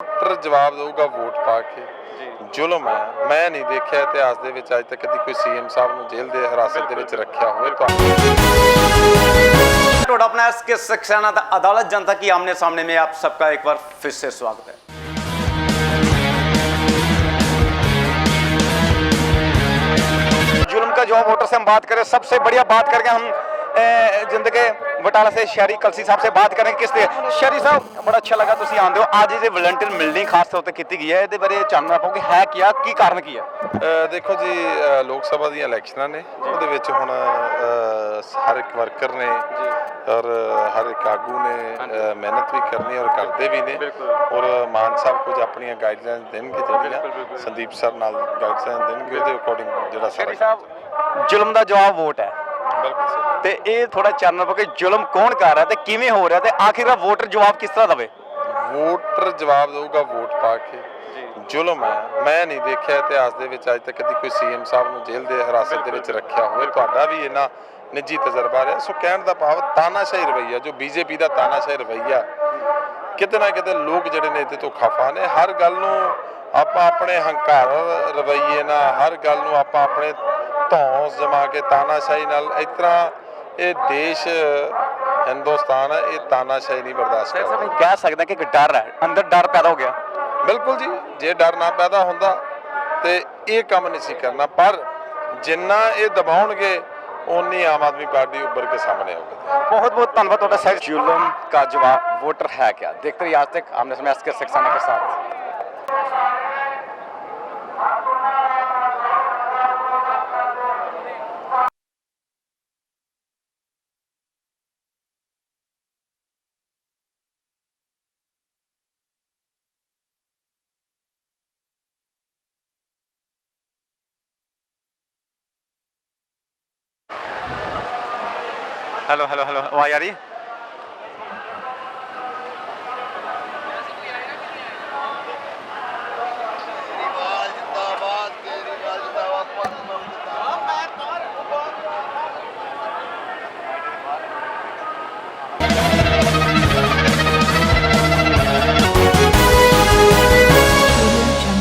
Voter ਜਵਾਬ ਦੇਊਗਾ vote ਪਾ ਕੇ ਜ਼ੁਲਮ ਹੈ ਮੈਂ ਨਹੀਂ ਦੇਖਿਆ ਇਤਿਹਾਸ ਦੇ ਵਿੱਚ ਅੱਜ ਤੱਕ ਕਦੀ ਕੋਈ ਸੀਐਮ ਸਾਹਿਬ ਨੂੰ ਜੇਲ੍ਹ ਦੇ ਹਿਰਾਸਤ ਦੇ ਵਿੱਚ ਰੱਖਿਆ ਹੋਵੇ ਤੁਹਾਨੂੰ टोडा अपना एस के सक्सेना अदालत जनता की आमने सामने में आप सबका एक बार फिर से स्वागत है जुल्म का जो वोटर से हम बात करें सबसे बढ़िया बात करके हम जिंद के बटाला से शहरी कलसी साहब से बात करेंगे किस शहरी साहब ਬੜਾ ਅੱਛਾ ਲੱਗਾ ਤੁਸੀਂ ਆਂਦੇ ਹੋ। ਅੱਜ ਇਹ ਵਲੰਟੀਅਰ ਮਿਲਣੀ ਖਾਸ ਤੌਰ ਤੇ ਕੀਤੀ ਗਈ ਹੈ। ਇਹਦੇ ਬਾਰੇ ਜਾਣਨਾ ਪਾਓ ਹੈ ਕੀ ਆ ਕੀ ਕਾਰਨ ਕੀ ਹੈ ਦੇਖੋ ਜੀ ਲੋਕ ਸਭਾ ਦੀਆਂ ਇਲੈਕਸ਼ਨਾਂ ਨੇ। ਉਹਦੇ ਵਿੱਚ ਹੁਣ ਹਰ ਇੱਕ ਵਰਕਰ ਨੇ ਔਰ ਹਰ ਇੱਕ ਆਗੂ ਨੇ ਮਿਹਨਤ ਵੀ ਕਰਨੀ ਔਰ ਕਰਦੇ ਵੀ ਨੇ। ਔਰ ਮਾਨ ਸਾਹਿਬ ਕੁਝ ਆਪਣੀਆਂ ਗਾਈਡਲਾਈਨ ਦੇਣਗੇ ਜਿਹੜੀਆਂ ਸੰਦੀਪ ਸਰ ਨਾਲ ਗਾਈਡਲਾਈਨ ਦੇਣਗੇ ਉਹਦੇ ਅਕੋਰਡਿੰਗ ਜਿਹੜਾ ਸਾਰਾ ਸਾਹਿਬ ਜ਼ੁਲਮ ਦਾ ਜਵਾਬ ਵੋਟ ਹੈ। ਬਿਲਕੁਲ ਤੇ ਇਹ ਥੋੜਾ ਚਾਨਣਾ ਪਾਓ ਕਿ ਜ਼ੁਲਮ ਕੌਣ ਕਰ ਰਿਹਾ ਤੇ ਕਿਵੇਂ ਹੋ ਰਿਹਾ ਤੇ ਆਖਿਰ ਵੋਟਰ ਜਵਾਬ ਕਿਸ ਤਰ੍ਹਾਂ ਦਵੇ? ਵੋਟਰ ਜਵਾਬ ਦੇਊਗਾ ਵੋਟ ਪਾ ਕੇ। ਜ਼ੁਲਮ ਹੈ। ਮੈਂ ਨਹੀਂ ਦੇਖਿਆ ਇਤਿਹਾਸ ਦੇ ਵਿੱਚ ਅੱਜ ਤੱਕ ਕਦੀ ਕੋਈ ਸੀਐਮ ਸਾਹਿਬ ਨੂੰ ਜੇਲ੍ਹ ਦੇ ਹਿਰਾਸਤ ਦੇ ਵਿੱਚ ਰੱਖਿਆ ਹੋਵੇ। ਤੁਹਾਡਾ ਵੀ ਇਹਨਾਂ ਨਿੱਜੀ ਤਜਰਬਾ ਰਿਹਾ। ਸੋ ਕਹਿਣ ਦਾ ਭਾਵ ਤਾਨਾਸ਼ਾਹੀ ਰਵਈਆ ਜੋ ਬੀਜੇਪੀ ਦਾ ਤਾਨਾਸ਼ਾਹੀ ਰਵਈਆ। ਕਿਤੇ ਨਾ ਕਿਤੇ ਲੋਕ ਜਿਹੜੇ ਨੇ ਇਹਦੇ ਤੋਂ ਖਫਾ ਨੇ। ਹਰ ਗੱਲ ਨੂੰ ਆਪਾਂ ਆਪਣੇ ਹੰਕਾਰ ਰਵਈਏ ਨਾਲ ਹਰ ਗੱਲ ਨੂੰ ਆਪਾਂ ਆਪਣੇ ਧੌਂਸ ਜਮਾ ਕੇ ਤਾਨਾਸ਼ਾਹੀ ਨਾਲ ਇਸ ਤਰ੍ਹਾਂ ਇਹ ਦੇਸ਼ ਹਿੰਦੁਸਤਾਨ ਹੈ ਇਹ ਤਾਨਾਸ਼ਾਹੀ ਨਹੀਂ ਬਰਦਾਸ਼ਤ ਸ਼ਹਿਰੀ ਕਰਦਾ ਸਾਹਿਬ ਅਸੀਂ ਕਹਿ ਸਕਦੇ ਹਾਂ ਕਿ ਇੱਕ ਡਰ ਹੈ ਅੰਦਰ ਡਰ ਪੈਦਾ ਹੋ ਗਿਆ ਬਿਲਕੁਲ ਜੀ ਜੇ ਡਰ ਨਾ ਪੈਦਾ ਹੁੰਦਾ ਤੇ ਇਹ ਕੰਮ ਨਹੀਂ ਸੀ ਕਰਨਾ ਪਰ ਜਿੰਨਾ ਇਹ ਦਬਾਉਣਗੇ ਓਨੀ ਆਮ ਆਦਮੀ ਪਾਰਟੀ ਉੱਭਰ ਕੇ ਸਾਹਮਣੇ ਆਊਗੀ बहुत बहुत धन्यवाद ਤੁਹਾਡਾ ਸਰ जुल्म का जवाब वोटर है क्या देखते रहिए आज तक आमने सामने एस के सक्सेना के साथ Hallå, hallå, hallå. Och Ayari?